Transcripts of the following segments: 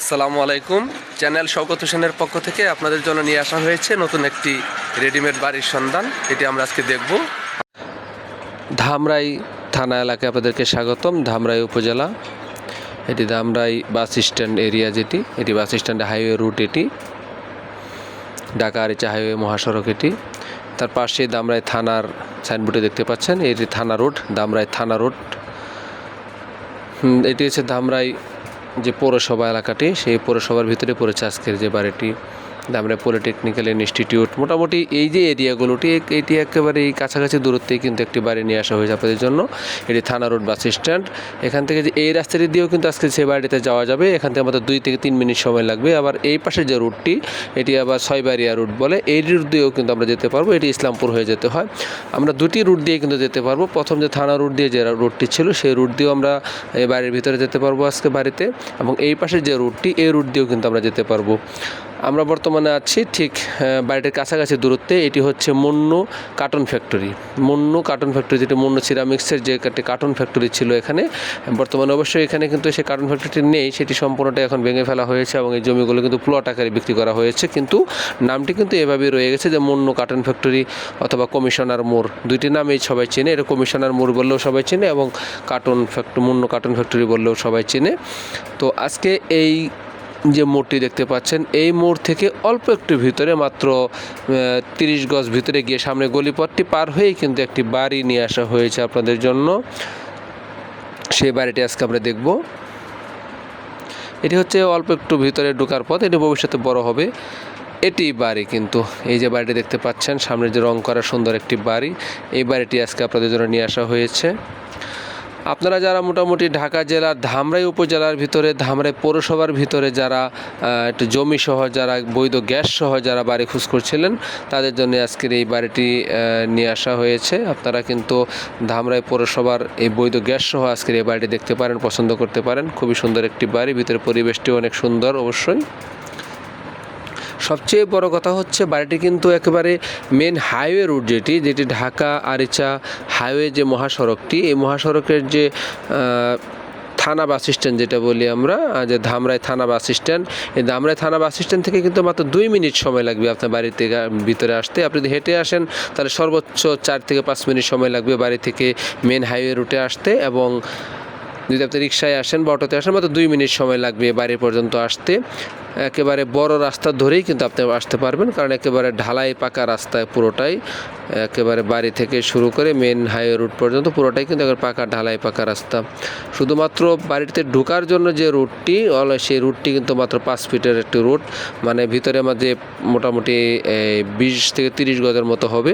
আসসালামু আলাইকুম। চ্যানেল শওকত হোসেনের পক্ষ থেকে আপনাদের জন্য নিয়ে আসা হয়েছে নতুন একটি রেডিমেড বাড়ির সন্ধান। এটি আমরা আজকে দেখব। ধামরাই থানা এলাকায় আপনাদেরকে স্বাগতম। ধামরাই উপজেলা। এটি ধামরাই বাস স্ট্যান্ড এরিয়া যেটি। এটি বাস স্ট্যান্ডে হাইওয়ে রুট এটি। ঢাকা আরিচা হাইওয়ে মহাসড়ক এটি। তার পাশে দামরাই থানার সাইনবোর্ডে দেখতে পাচ্ছেন। এটি থানা রোড দামরাই থানা রোড। এটি হচ্ছে ধামরাই যে পৌরসভা এলাকাটি সেই পৌরসভার ভিতরে পড়েছে আজকের যে বাড়িটি। ধামরাই পলিটেকনিক্যাল ইনস্টিটিউট মোটামুটি এই যে এরিয়াগুলোটি এটি একেবারে এই কাছাকাছি দূরত্বেই কিন্তু একটি বাড়ি নিয়ে আসা হয়েছে আপনাদের জন্য। এটি থানা রোড বাস স্ট্যান্ড। এখান থেকে যে এই রাস্তাটি দিয়েও কিন্তু আজকে সেই বাড়িতে যাওয়া যাবে। এখান থেকে আমাদের দুই থেকে তিন মিনিট সময় লাগবে। আবার এই পাশে যে রুটটি, এটি আবার ছয়বাড়িয়া রুট বলে, এই রুট দিয়েও কিন্তু আমরা যেতে পারব। এটি ইসলামপুর হয়ে যেতে হয়। আমরা দুটি রুট দিয়ে কিন্তু যেতে পারব। প্রথম যে থানা রুট দিয়ে যে রুটটি ছিল, সেই রুট দিয়েও আমরা এই বাড়ির ভিতরে যেতে পারব আজকে বাড়িতে। এবং এই পাশে যে রুটটি, এই রুট দিয়েও কিন্তু আমরা যেতে পারব। আমরা বর্তমানে আছি ঠিক বাড়িটির কাছাকাছি দূরত্বে, এটি হচ্ছে Munnu carton factory. Munnu carton factory যেটি মুন্নু সিরামিক্সের যে একটি কার্টন ফ্যাক্টরি ছিল এখানে, বর্তমানে অবশ্যই এখানে কিন্তু সেই কার্টন ফ্যাক্টরিটি নেই, সেটি সম্পূর্ণটা এখন ভেঙে ফেলা হয়েছে এবং এই জমিগুলো কিন্তু প্লট আকারে বিক্রি করা হয়েছে, কিন্তু নামটি কিন্তু এভাবেই রয়ে গেছে যে মুন্নু কার্টন ফ্যাক্টরি অথবা কমিশনার মোড়। দুইটি নামেই সবাই চেনে, এটা কমিশনার মোড় বললেও সবাই চেনে এবং carton factory Munnu carton factory বললেও সবাই চেনে। তো আজকে এই যে মোড়টি দেখতে পাচ্ছেন, এই মোড় থেকে অল্প একটু ভিতরে, মাত্র তিরিশ গজ ভিতরে গিয়ে সামনে গলিপথটি পার হয়েই কিন্তু একটি বাড়ি নিয়ে আসা হয়েছে আপনাদের জন্য। সেই বাড়িটি আজকে আমরা দেখব। এটি হচ্ছে অল্প একটু ভিতরে ঢোকার পথ, এটি ভবিষ্যতে বড় হবে। এটি বাড়ি কিন্তু, এই যে বাড়িটি দেখতে পাচ্ছেন, সামনে যে রং করা সুন্দর একটি বাড়ি, এই বাড়িটি আজকে আপনাদের জন্য নিয়ে আসা হয়েছে। আপনারা যারা মোটামুটি ঢাকা জেলার ধামরাই উপজেলার ভিতরে, ধামরাই পৌরসভার ভিতরে যারা একটু জমি সহ যারা, বৈধ গ্যাস সহ যারা বাড়ি খুঁজ করছিলেন, তাদের জন্য আজকের এই বাড়িটি নিয়ে আসা হয়েছে। আপনারা কিন্তু ধামরাই পৌরসভার এই বৈধ গ্যাস সহ আজকের এই বাড়িটি দেখতে পারেন, পছন্দ করতে পারেন। খুবই সুন্দর একটি বাড়ি ভিতরে পরিবেশটি অনেক সুন্দর অবশ্যই। সবচেয়ে বড় কথা হচ্ছে বাড়িটি কিন্তু একেবারে মেন হাইওয়ে রুট যেটি যেটি ঢাকা, আরিচা হাইওয়ে যে মহাসড়কটি, এই মহাসড়কের যে থানা বাস স্ট্যান্ড যেটা বলি আমরা যে ধামরাই থানা বাস স্ট্যান্ড এই ধামরাই থানা বাস স্ট্যান্ড থেকে কিন্তু মাত্র দুই মিনিট সময় লাগবে আপনার বাড়ি থেকে ভিতরে আসতে। আপনি যদি হেঁটে আসেন, তাহলে সর্বোচ্চ চার থেকে পাঁচ মিনিট সময় লাগবে বাড়ি থেকে মেন হাইওয়ে রুটে আসতে এবং যদি আপনি রিক্সায় আসেন বা অটোতে আসেন, মাত্র দুই মিনিট সময় লাগবে বাড়ি পর্যন্ত আসতে। একেবারে বড় রাস্তা ধরেই কিন্তু আপনি আসতে পারবেন, কারণ একেবারে ঢালাই পাকা রাস্তায় পুরোটাই, একেবারে বাড়ি থেকে শুরু করে মেন হাইওয়ে রুট পর্যন্ত পুরোটাই কিন্তু একবার পাকা ঢালাই পাকা রাস্তা। শুধুমাত্র বাড়িতে ঢোকার জন্য যে রুটটি সেই রুটটি কিন্তু মাত্র পাঁচ ফিটের একটি রুট মানে ভিতরে মাঝে মোটামুটি বিশ থেকে তিরিশ গজের মতো হবে,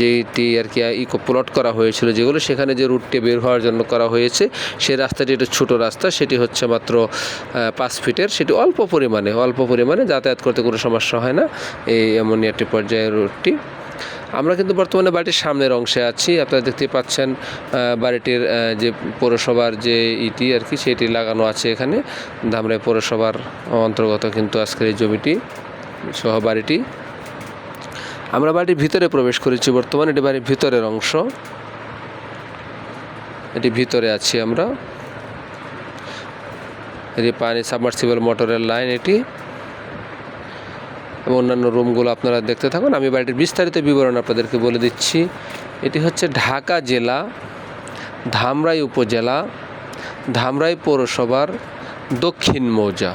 যেটি আর কি ইকো প্লট করা হয়েছিল যেগুলো, সেখানে যে রুটটি বের হওয়ার জন্য করা হয়েছে, সেই রাস্তাটি একটু ছোটো রাস্তা, সেটি হচ্ছে মাত্র পাঁচ ফিটের সেটি অল্প পরিমাণে অল্প পরিমাণে যাতায়াত করতে কোনো সমস্যা হয় না। এই এমনই একটি পর্যায়ের রুটটি। আমরা কিন্তু বর্তমানে বাড়িটির সামনের অংশে আছি। আপনারা দেখতে পাচ্ছেন বাড়িটির যে পৌরসভার যে ইটি আর কি, সেটি লাগানো আছে এখানে। ধামরাই পৌরসভার অন্তর্গত কিন্তু আজকের এই জমিটি সহ বাড়িটি। আমরা বাড়ির ভিতরে প্রবেশ করেছি বর্তমানে। এটি বাড়ির ভিতরের অংশ। এটি ভিতরে আছি আমরা। এটি পানি সাবমার্সিবল মোটরের লাইন এটি এবং অন্যান্য রুমগুলো আপনারা দেখতে থাকুন। আমি বাড়িটির বিস্তারিত বিবরণ আপনাদেরকে বলে দিচ্ছি। এটি হচ্ছে ঢাকা জেলা, ধামরাই উপজেলা, ধামরাই পৌরসভার দক্ষিণ মৌজা।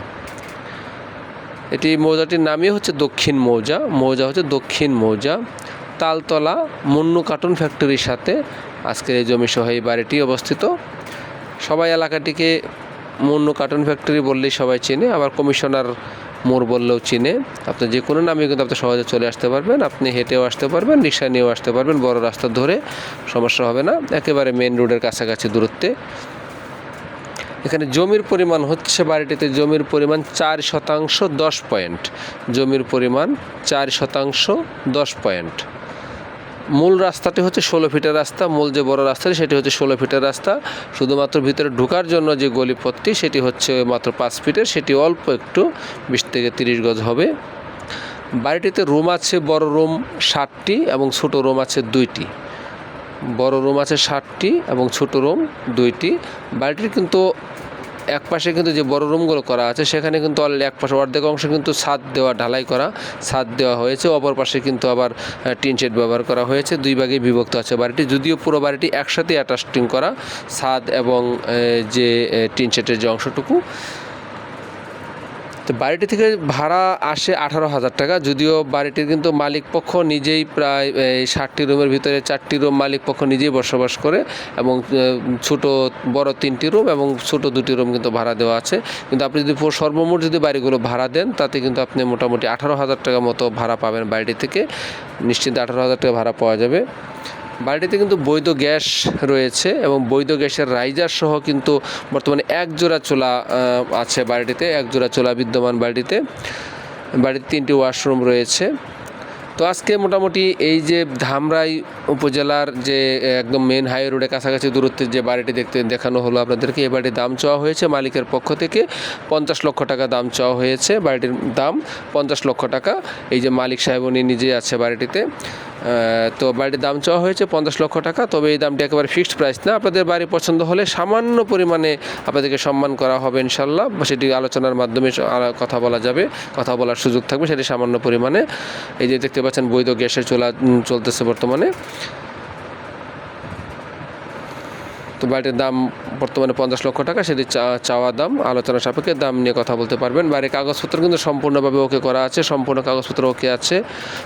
এটি মৌজাটির নামই হচ্ছে দক্ষিণ মৌজা। মৌজা হচ্ছে দক্ষিণ মৌজা। তালতলা মুন্নু কার্টুন ফ্যাক্টরির সাথে আজকের এই জমি সহ এই বাড়িটি অবস্থিত। সবাই এলাকাটিকে মুন্নু কার্টুন ফ্যাক্টরি বললেই সবাই চেনে, আবার কমিশনার মোড় বললেও চিনে। আপনি যে কোনো নামে কিন্তু আপনি সহজে চলে আসতে পারবেন, আপনি হেঁটেও আসতে পারবেন রিক্সা নিয়েও আসতে পারবেন, বড় রাস্তা ধরে, সমস্যা হবে না। একেবারে মেন রোডের কাছাকাছি দূরত্বে। এখানে জমির পরিমাণ হচ্ছে বাড়িটিতে জমির পরিমাণ চার শতাংশ দশ পয়েন্ট। জমির পরিমাণ চার শতাংশ দশ পয়েন্ট। মূল রাস্তাটি হচ্ছে ষোলো ফিটের রাস্তা, মূল যে বড় রাস্তাটি সেটি হচ্ছে ষোলো ফিটের রাস্তা। শুধুমাত্র ভিতরে ঢোকার জন্য যে গলিপথটি সেটি হচ্ছে মাত্র পাঁচ ফিটের, সেটি অল্প একটু, বিশ থেকে তিরিশ গজ হবে। বাড়িটিতে রুম আছে, বড় রুম ষাটটি এবং ছোটো রুম আছে দুইটি। বড় রুম আছে ষাটটি এবং ছোটো রুম দুইটি। বাড়িটির কিন্তু এক পাশে কিন্তু যে বড় রুমগুলো করা আছে, সেখানে কিন্তু অলরেডি এক পাশে অর্ধেক অংশ কিন্তু ছাদ দেওয়া, ঢালাই করা, ছাদ দেওয়া হয়েছে। অপর পাশে কিন্তু আবার টিন শেড ব্যবহার করা হয়েছে। দুই ভাগে বিভক্ত আছে বাড়িটি। যদিও পুরো বাড়িটি একসাথে অ্যাটাস্টিং করা, ছাদ এবং যে টিন শেডের যে অংশটুকু। তো বাড়িটি থেকে ভাড়া আসে আঠারো হাজার টাকা, যদিও বাড়িটির কিন্তু মালিক পক্ষ নিজেই প্রায়, এই ষাটটি রুমের ভিতরে চারটি রুম মালিক পক্ষ নিজেই বসবাস করে এবং ছোট বড় তিনটি রুম এবং ছোট দুটি রুম কিন্তু ভাড়া দেওয়া আছে। কিন্তু আপনি যদি সর্বমোট যদি বাড়িগুলো ভাড়া দেন, তাতে কিন্তু আপনি মোটামুটি আঠারো হাজার টাকা মতো ভাড়া পাবেন বাড়িটি থেকে। নিশ্চিন্তে আঠারো হাজার টাকা ভাড়া পাওয়া যাবে। বাড়িটিতে কিন্তু বৈধ গ্যাস রয়েছে এবং বৈধ গ্যাসের রাইজার সহ কিন্তু বর্তমানে এক জোড়া চোলা আছে বাড়িটিতে এক জোড়া চোলা বিদ্যমান বাড়িটিতে। বাড়িতে তিনটি ওয়াশরুম রয়েছে। তো আজকে মোটামুটি এই যে ধামরাই উপজেলার যে একদম মেন হাই রোডের কাছাকাছি দূরত্বের যে বাড়িটি দেখতে দেখানো হলো আপনাদেরকে, এই বাড়ির দাম চাওয়া হয়েছে মালিকের পক্ষ থেকে পঞ্চাশ লক্ষ টাকা দাম চাওয়া হয়েছে। বাড়িটির দাম পঞ্চাশ লক্ষ টাকা। এই যে মালিক সাহেব, উনি নিজে আছে বাড়িটিতে। তো বাড়ির দাম চাওয়া হয়েছে পঞ্চাশ লক্ষ টাকা, তবে এই দামটি একেবারে ফিক্সড প্রাইস না। আপনাদের বাড়ি পছন্দ হলে সামান্য পরিমাণে আপনাদেরকে সম্মান করা হবে ইনশাল্লাহ সেটি আলোচনার মাধ্যমে কথা বলা যাবে, কথা বলার সুযোগ থাকবে, সেটি সামান্য পরিমাণে। এই যে দেখতে পাচ্ছেন বৈধ গ্যাসের চলা চলতেছে বর্তমানে। তো বাড়িটির দাম বর্তমানে পঞ্চাশ লক্ষ টাকা, সেটি চাওয়া দাম। আলোচনা সাপেক্ষে দাম নিয়ে কথা বলতে পারবেন। বাড়ির কাগজপত্র কিন্তু সম্পূর্ণভাবে ওকে করা আছে, সম্পূর্ণ কাগজপত্র ওকে আছে।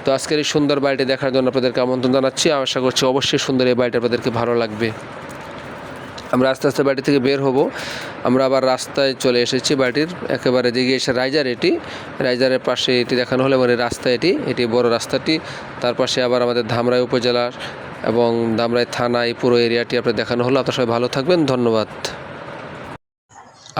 তো আজকের এই সুন্দর বাড়িটি দেখার জন্য আপনাদেরকে আমন্ত্রণ জানাচ্ছি। আশা করছি অবশ্যই সুন্দর এই বাড়িটি আপনাদেরকে ভালো লাগবে। আমরা আস্তে আস্তে বাড়ি থেকে বের হব। আমরা আবার রাস্তায় চলে এসেছি বাড়ির। একেবারে দিকে এসে রাইজার এটি। রাইজারের পাশে এটি দেখানো হলো মানে রাস্তা এটি। এটি বড় রাস্তাটি। তার পাশে আবার আমাদের ধামরাই উপজেলার এবং দামরাই থানা এই পুরো এরিয়াটি আপনার দেখানো হলো। আপনার সবাই ভালো থাকবেন। ধন্যবাদ।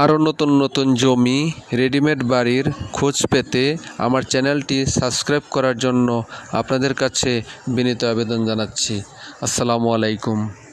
আরও নতুন নতুন জমি, রেডিমেড বাড়ির খোঁজ পেতে আমার চ্যানেলটি সাবস্ক্রাইব করার জন্য আপনাদের কাছে বিনীত আবেদন জানাচ্ছি। আসসালামু আলাইকুম।